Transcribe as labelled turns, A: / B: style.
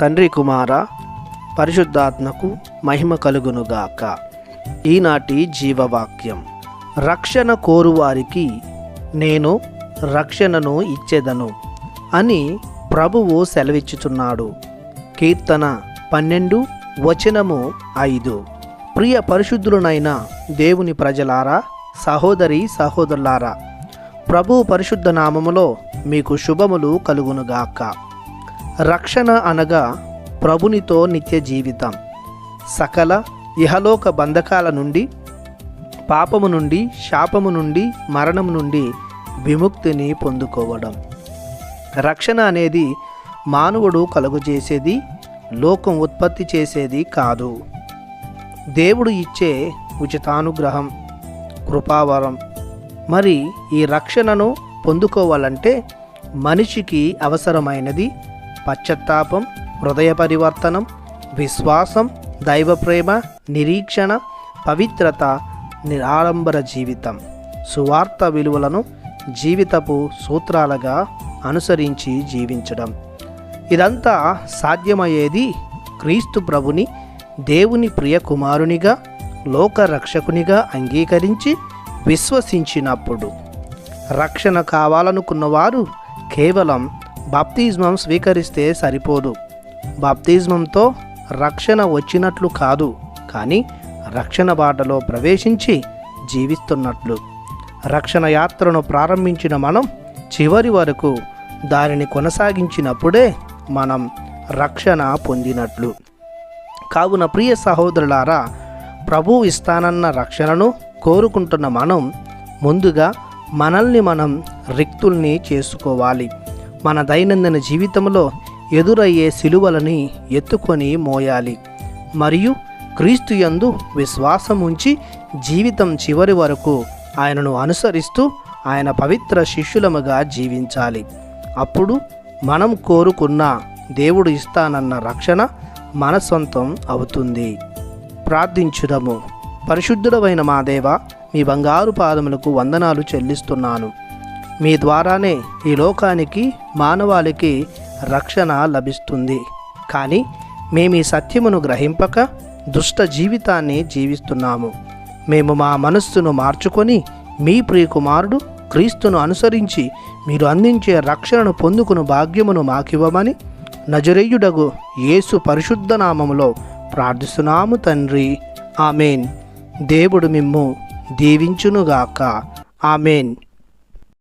A: తండ్రి కుమార పరిశుద్ధాత్మకు మహిమ కలుగునుగాక. ఈనాటి జీవవాక్యం. రక్షణ కోరువారికి నేను రక్షణను ఇచ్చేదను అని ప్రభువు సెలవిచ్చుచున్నాడు. కీర్తన పన్నెండు వచనము ఐదు. ప్రియ పరిశుద్ధులనైన దేవుని ప్రజలారా సహోదరి సహోదరులారా ప్రభు పరిశుద్ధ నామములో మీకు శుభములు కలుగునుగాక. రక్షణ అనగా ప్రభునితో నిత్య జీవితం. సకల ఇహలోక బంధకాల నుండి పాపము నుండి శాపము నుండి మరణము నుండి విముక్తిని పొందుకోవడం. రక్షణ అనేది మానవుడు కలుగజేసేది లోకం ఉత్పత్తి చేసేది కాదు. దేవుడు ఇచ్చే ఉచితానుగ్రహం కృపావరం. మరి ఈ రక్షణను పొందుకోవాలంటే మనిషికి అవసరమైనది పశ్చత్తాపం హృదయ పరివర్తనం విశ్వాసం దైవ ప్రేమ నిరీక్షణ పవిత్రత నిరాడంబర జీవితం. సువార్త విలువలను జీవితపు సూత్రాలుగా అనుసరించి జీవించడం. ఇదంతా సాధ్యమయ్యేది క్రీస్తు ప్రభుని దేవుని ప్రియ కుమారునిగా లోకరక్షకునిగా అంగీకరించి విశ్వసించినప్పుడు. రక్షణ కావాలనుకున్నవారు కేవలం బాప్తిజమం స్వీకరిస్తే సరిపోదు. బాప్తిజమంతో రక్షణ వచ్చినట్లు కాదు కానీ రక్షణ బాటలో ప్రవేశించి జీవిస్తున్నట్లు. రక్షణ యాత్రను ప్రారంభించిన మనం చివరి వరకు దానిని కొనసాగించినప్పుడే మనం రక్షణ పొందినట్లు. కావున ప్రియ సహోదరులారా ప్రభు ఇస్తానన్న రక్షణను కోరుకుంటున్న మనం ముందుగా మనల్ని మనం రిక్తుల్ని చేసుకోవాలి. మన దైనందిన జీవితంలో ఎదురయ్యే సిలువలని ఎత్తుకొని మోయాలి. మరియు క్రీస్తు యందు విశ్వాసం ఉంచి జీవితం చివరి వరకు ఆయనను అనుసరిస్తూ ఆయన పవిత్ర శిష్యులముగా జీవించాలి. అప్పుడు మనం కోరుకున్న దేవుడు ఇస్తానన్న రక్షణ మన సొంతం అవుతుంది. ప్రార్థించుదము. పరిశుద్ధుడమైన మా దేవ మీ బంగారు పాదములకు వందనాలు చెల్లిస్తున్నాను. మీ ద్వారానే ఈ లోకానికి మానవాళికి రక్షణ లభిస్తుంది. కానీ మేము ఈ సత్యమును గ్రహింపక దుష్ట జీవితాన్ని జీవిస్తున్నాము. మేము మా మనస్సును మార్చుకొని మీ ప్రియకుమారుడు క్రీస్తును అనుసరించి మీరు అందించే రక్షణను పొందుకుని భాగ్యమును మాకివ్వమని నజరేయుడగు యేసు పరిశుద్ధ నామములో ప్రార్థిస్తున్నాము తండ్రి. ఆమెన్. దేవుడు మిమ్ము దీవించునుగాక. ఆమెన్.